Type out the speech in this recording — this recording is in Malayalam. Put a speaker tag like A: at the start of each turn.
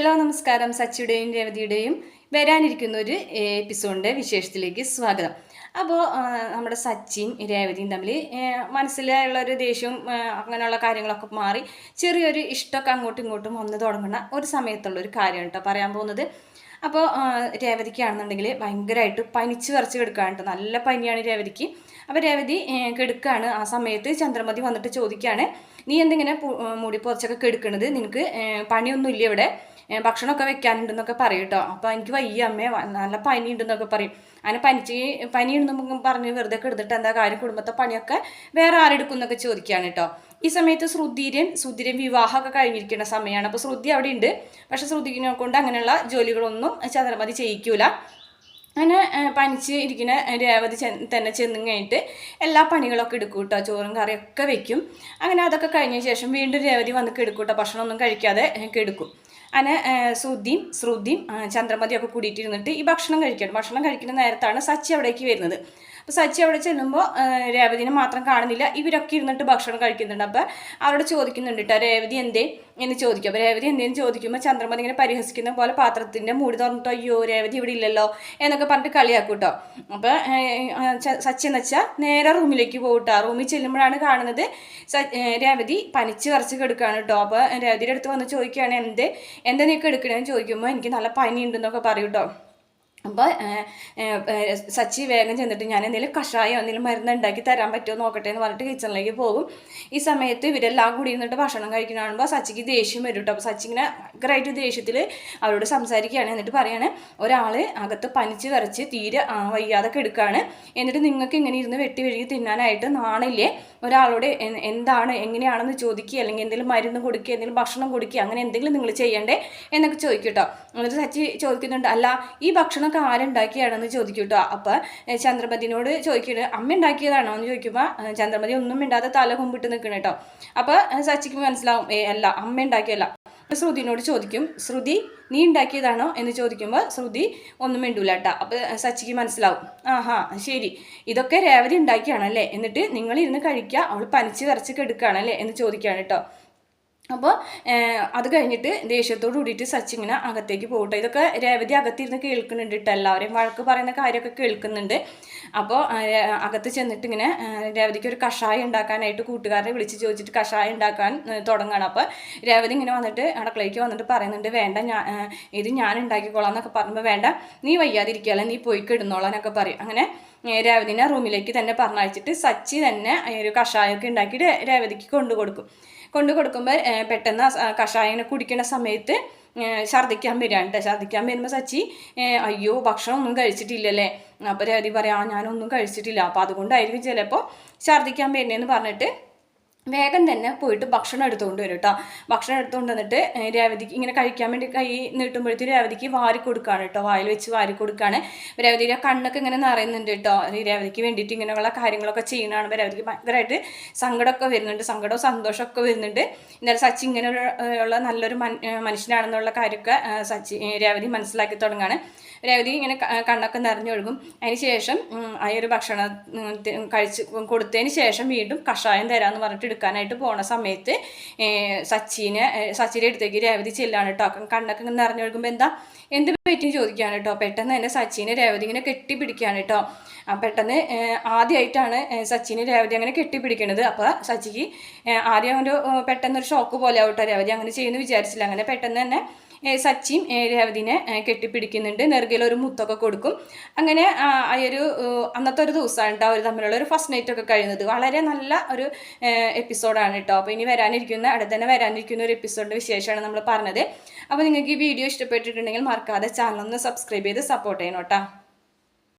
A: ഹലോ നമസ്കാരം. സച്ചിയുടെയും രേവതിയുടെയും വരാനിരിക്കുന്ന ഒരു എപ്പിസോഡിന്റെ വിശേഷത്തിലേക്ക് സ്വാഗതം. അപ്പോൾ നമ്മുടെ സച്ചിൻ രേവതിയും തമ്മിൽ മനസ്സിലുള്ള ഒരു ദേഷ്യവും അങ്ങനെയുള്ള കാര്യങ്ങളൊക്കെ മാറി ചെറിയൊരു ഇഷ്ടമൊക്കെ അങ്ങോട്ടും ഇങ്ങോട്ടും വന്ന് തുടങ്ങുന്ന ഒരു സമയത്തുള്ള ഒരു കാര്യം കേട്ടോ പറയാൻ പോകുന്നത്. അപ്പോൾ രേവതിക്കാണെന്നുണ്ടെങ്കിൽ ഭയങ്കരമായിട്ട് പനിച്ച് വിറച്ച് കിടക്കുകയാണ് കേട്ടോ നല്ല പനിയാണ് രേവതിക്ക്. അപ്പോൾ രേവതി കെടുക്കുകയാണ് ആ സമയത്ത് ചന്ദ്രമതി വന്നിട്ട് ചോദിക്കുകയാണ് നീ എന്തിങ്ങനെ മുടി പൊറച്ചൊക്കെ കിടക്കണത്? നിനക്ക് പണിയൊന്നുമില്ല ഇവിടെ. ഭക്ഷണമൊക്കെ വെക്കാനുണ്ടെന്നൊക്കെ പറയും കേട്ടോ അപ്പോൾ എനിക്ക് വയ്യ അമ്മേ നല്ല പനി ഉണ്ടെന്നൊക്കെ പറയും. അങ്ങനെ പനിച്ച് പനി ഉണ്ടെന്ന് പറഞ്ഞ് വെറുതെ എടുത്തിട്ട് എന്താ കാര്യം? കുടുംബത്തെ പണിയൊക്കെ വേറെ ആരെടുക്കും എന്നൊക്കെ ചോദിക്കുകയാണ് കേട്ടോ ഈ സമയത്ത് ശ്രുതിരൻ ശ്രുതിരൻ വിവാഹമൊക്കെ കഴിഞ്ഞിരിക്കുന്ന സമയമാണ് അപ്പോൾ ശ്രുതി അവിടെ ഉണ്ട്. പക്ഷെ ശ്രുതിനെ കൊണ്ട് അങ്ങനെയുള്ള ജോലികളൊന്നും ചന്ദ്രമതി ചെയ്യിക്കൂല. അങ്ങനെ പനിച്ച് ഇരിക്കുന്ന രേവതി തന്നെ ചെന്ന് കഴിഞ്ഞിട്ട് എല്ലാ പണികളൊക്കെ എടുക്കും കേട്ടോ ചോറും കറിയൊക്കെ വെക്കും. അങ്ങനെ അതൊക്കെ കഴിഞ്ഞ ശേഷം വീണ്ടും രേവതി വന്ന് കെടുക്കും കേട്ടോ ഭക്ഷണമൊന്നും കഴിക്കാതെ കിടക്കും. അങ്ങനെ ശ്രുതിയും ശ്രുതിയും ഒക്കെ ചന്ദ്രമതിയൊക്കെ കൂടിയിട്ടിരുന്നിട്ട് ഈ ഭക്ഷണം കഴിക്കണം. ഭക്ഷണം കഴിക്കുന്ന നേരത്താണ് സച്ചി അവിടേക്ക് വരുന്നത്. അപ്പോൾ സച്ചി അവിടെ ചെല്ലുമ്പോൾ രേവതിനെ മാത്രം കാണുന്നില്ല. ഇവരൊക്കെ ഇരുന്നിട്ട് ഭക്ഷണം കഴിക്കുന്നുണ്ട്. അപ്പോൾ അവരോട് ചോദിക്കുന്നുണ്ട് കേട്ടോ രേവതി എന്തേ എന്ന് ചോദിക്കും. അപ്പോൾ രേവതി എന്തേന്ന് ചോദിക്കുമ്പോൾ ചന്ദ്രമതി ഇങ്ങനെ പരിഹസിക്കുന്ന പോലെ പാത്രത്തിന്റെ മൂടി തുറന്നിട്ടോ അയ്യോ രേവതി ഇവിടെ ഇല്ലല്ലോ എന്നൊക്കെ പറഞ്ഞിട്ട് കളിയാക്കും കേട്ടോ അപ്പോൾ സച്ചി എന്ന് വെച്ചാൽ നേരെ റൂമിലേക്ക് പോകട്ടോ റൂമിൽ ചെല്ലുമ്പോഴാണ് കാണുന്നത് രേവതി പനിച്ച് വരച്ച് കിടക്കുകയാണ് കേട്ടോ അപ്പോൾ രേവതിയുടെ അടുത്ത് വന്ന് ചോദിക്കുകയാണ് എന്ത്? എന്താ നീ ചോദിക്കുമ്പോൾ എനിക്ക് നല്ല പനി ഉണ്ടെന്നൊക്കെ പറയും കേട്ടോ അപ്പോൾ സച്ചി വേഗം ചെന്നിട്ട് ഞാൻ എന്തെങ്കിലും കഷായം എന്തെങ്കിലും മരുന്ന് ഉണ്ടാക്കി തരാൻ പറ്റുമോ നോക്കട്ടെ എന്ന് പറഞ്ഞിട്ട് കിച്ചണിലേക്ക് പോകും. ഈ സമയത്ത് ഇവരെല്ലാം കൂടി ഇരുന്നിട്ട് ഭക്ഷണം കഴിക്കുന്ന സച്ചിക്ക് ദേഷ്യം വരും കേട്ടോ അപ്പോൾ സച്ചി ഇങ്ങനെ ഭയങ്കരമായിട്ട് ദേഷ്യത്തിൽ അവരോട് സംസാരിക്കുകയാണ്. എന്നിട്ട് പറയാണ് ഒരാൾ അകത്ത് പനിച്ച് വിറച്ച് തീരെ വയ്യാതൊക്കെ വയ്യാതെ കിടക്കുകയാണ് എന്നിട്ട് നിങ്ങൾക്ക് ഇങ്ങനെ ഇരുന്ന് വെട്ടി വെഴുകി തിന്നാനായിട്ട് നാണില്ലേ? ഒരാളോട് എന്താണ് എങ്ങനെയാണെന്ന് ചോദിക്കുക. അല്ലെങ്കിൽ എന്തെങ്കിലും മരുന്ന് കൊടുക്കുക എന്തെങ്കിലും ഭക്ഷണം കൊടുക്കുക. അങ്ങനെ എന്തെങ്കിലും നിങ്ങൾ ചെയ്യണ്ടേ? എന്നൊക്കെ ചോദിക്കും കേട്ടോ എന്നിട്ട് സച്ചി ചോദിക്കുന്നുണ്ട് അല്ല ഈ ഭക്ഷണമൊക്കെ ആരുണ്ടാക്കിയാണെന്ന് ചോദിക്കും കേട്ടോ അപ്പോൾ ചന്ദ്രമതിനോട് ചോദിക്കുന്നത് അമ്മ ഉണ്ടാക്കിയതാണോ എന്ന് ചോദിക്കുമ്പോൾ ചന്ദ്രപതി ഒന്നും ഇണ്ടാതെ തല കുമ്പിട്ട് നിൽക്കണം കേട്ടോ അപ്പോൾ സച്ചിക്ക് മനസ്സിലാവും ഏ അല്ല അമ്മ ഉണ്ടാക്കിയല്ല ശ്രുതിനോട് ചോദിക്കും ശ്രുതി നീ ഉണ്ടാക്കിയതാണോ? എന്ന് ചോദിക്കുമ്പോൾ ശ്രുതി ഒന്നും മിണ്ടൂല കേട്ടോ അപ്പോൾ സച്ചിക്ക് മനസ്സിലാവും ആഹാ ശരി ഇതൊക്കെ രേവതി ഉണ്ടാക്കിയാണല്ലേ? എന്നിട്ട് നിങ്ങളിരുന്ന് കഴിക്കുക അവൾ പനിച്ച് വിറച്ച് കെടുക്കുകയാണല്ലേ എന്ന് ചോദിക്കുകയാണ് കേട്ടോ അപ്പോൾ അത് കഴിഞ്ഞിട്ട് ദേഷ്യത്തോട് കൂടിയിട്ട് സച്ചി ഇങ്ങനെ അകത്തേക്ക് പോകട്ടെ. ഇതൊക്കെ രേവതി അകത്തിരുന്ന് കേൾക്കുന്നുണ്ട് കേട്ടോ എല്ലാവരെയും വഴക്ക് പറയുന്ന കാര്യമൊക്കെ കേൾക്കുന്നുണ്ട്. അപ്പോൾ അകത്ത് ചെന്നിട്ട് ഇങ്ങനെ രേവതിക്ക് ഒരു കഷായം ഉണ്ടാക്കാനായിട്ട് കൂട്ടുകാരനെ വിളിച്ച് ചോദിച്ചിട്ട് കഷായം ഉണ്ടാക്കാൻ തുടങ്ങുകയാണ് അപ്പോൾ രേവതി ഇങ്ങനെ വന്നിട്ട് അടുക്കളയ്ക്ക് വന്നിട്ട് പറയുന്നുണ്ട് വേണ്ട ഞാൻ ഇത് ഞാൻ ഉണ്ടാക്കിക്കോളാം എന്നൊക്കെ പറയുമ്പോൾ വേണ്ട നീ വയ്യാതിരിക്കുകയല്ല നീ പോയി കിടന്നോളാം എന്നൊക്കെ പറയും. അങ്ങനെ രേവതിനെ റൂമിലേക്ക് തന്നെ പറഞ്ഞയച്ചിട്ട് സച്ചി തന്നെ ഒരു കഷായമൊക്കെ ഉണ്ടാക്കിയിട്ട് രേവതിക്ക് കൊണ്ടു കൊടുക്കും. കൊണ്ടു കൊടുക്കുമ്പോൾ പെട്ടെന്ന് കഷായം കുടിക്കുന്ന സമയത്ത് ഛർദ്ദിക്കാൻ വരികയാണ് കേട്ടോ ഛർദ്ദിക്കാൻ വരുമ്പോൾ സച്ചി അയ്യോ ഭക്ഷണം ഒന്നും കഴിച്ചിട്ടില്ലല്ലേ? അപ്പോൾ രതി പറയാം "ആ, ഞാനൊന്നും കഴിച്ചിട്ടില്ല. അപ്പോൾ അതുകൊണ്ടായിരിക്കും ചിലപ്പോൾ ഛർദ്ദിക്കാൻ വരുന്നതെന്ന് പറഞ്ഞിട്ട് വേഗം തന്നെ പോയിട്ട് ഭക്ഷണം എടുത്തുകൊണ്ട് വരും കേട്ടോ ഭക്ഷണം എടുത്തുകൊണ്ട് വന്നിട്ട് രേവതിക്ക് ഇങ്ങനെ കഴിക്കാൻ വേണ്ടി കൈ നീട്ടുമ്പോഴത്തേക്കും രേവതിക്ക് വാരി കൊടുക്കുകയാണ് കേട്ടോ വായിൽ വെച്ച് വാരി കൊടുക്കുകയാണ് രേവതിയുടെ കണ്ണൊക്കെ ഇങ്ങനെ നിറയുന്നുണ്ട് കേട്ടോ രേവതിക്ക് വേണ്ടിയിട്ട് ഇങ്ങനെയുള്ള കാര്യങ്ങളൊക്കെ ചെയ്യണമാണ് രേവതിക്ക് ഭയങ്കരമായിട്ട് സങ്കടമൊക്കെ വരുന്നുണ്ട്. സങ്കടവും സന്തോഷമൊക്കെ വരുന്നുണ്ട്. എന്നാലും സച്ചി ഇങ്ങനെ ഒരു, ഉള്ള നല്ലൊരു മനുഷ്യനാണെന്നുള്ള കാര്യമൊക്കെ സച്ചി രേവതി മനസ്സിലാക്കി തുടങ്ങുകയാണ് രേവതി ഇങ്ങനെ കണ്ണൊക്കെ നിറഞ്ഞൊഴുകും. അതിന് ശേഷം ആ ഒരു ഭക്ഷണം കഴിച്ച് കൊടുത്തതിന് ശേഷം വീണ്ടും കഷായം തരാമെന്ന് പറഞ്ഞിട്ട് എടുക്കാനായിട്ട് പോണ സമയത്ത് സച്ചിനെ സച്ചിന്റെ അടുത്തേക്ക് രേവതി ചെല്ലാണ് കേട്ടോ കണ്ണൊക്കെ ഇങ്ങനെ നിറഞ്ഞു കൊടുക്കുമ്പോൾ എന്താ എന്ത് പറ്റിയും ചോദിക്കുകയാണ് കേട്ടോ പെട്ടെന്ന് തന്നെ സച്ചിനെ രേവതി ഇങ്ങനെ കെട്ടിപ്പിടിക്കുകയാണ് കേട്ടോ പെട്ടെന്ന് ആദ്യമായിട്ടാണ് സച്ചിന് രേവതി അങ്ങനെ കെട്ടിപ്പിടിക്കണത്. അപ്പോൾ സച്ചിക്ക് ആദ്യം ഒരു പെട്ടെന്നൊരു ഷോക്ക് പോലെ ആവട്ടോ രേവതി അങ്ങനെ ചെയ്യുമെന്ന് വിചാരിച്ചില്ല. അങ്ങനെ പെട്ടെന്ന് തന്നെ സച്ചിയും രേവതിനെ കെട്ടിപ്പിടിക്കുന്നുണ്ട്. നെറുകയിൽ ഒരു മുത്തൊക്കെ കൊടുക്കും. അങ്ങനെ ആ ഒരു അന്നത്തെ ഒരു ദിവസമാണ് കേട്ടോ അവർ തമ്മിലുള്ള ഒരു ഫസ്റ്റ് നൈറ്റ് ഒക്കെ കഴിയുന്നത് വളരെ നല്ല ഒരു എപ്പിസോഡാണ് കേട്ടോ അപ്പോൾ ഇനി വരാനിരിക്കുന്ന അടുത്ത് തന്നെ വരാനിരിക്കുന്ന ഒരു എപ്പിസോഡിന്റെ വിശേഷമാണ് നമ്മൾ പറഞ്ഞത്. അപ്പോൾ നിങ്ങൾക്ക് ഈ വീഡിയോ ഇഷ്ടപ്പെട്ടിട്ടുണ്ടെങ്കിൽ മറക്കാതെ ചാനൽ ഒന്ന് സബ്സ്ക്രൈബ് ചെയ്ത് സപ്പോർട്ട് ചെയ്യണം കേട്ടോ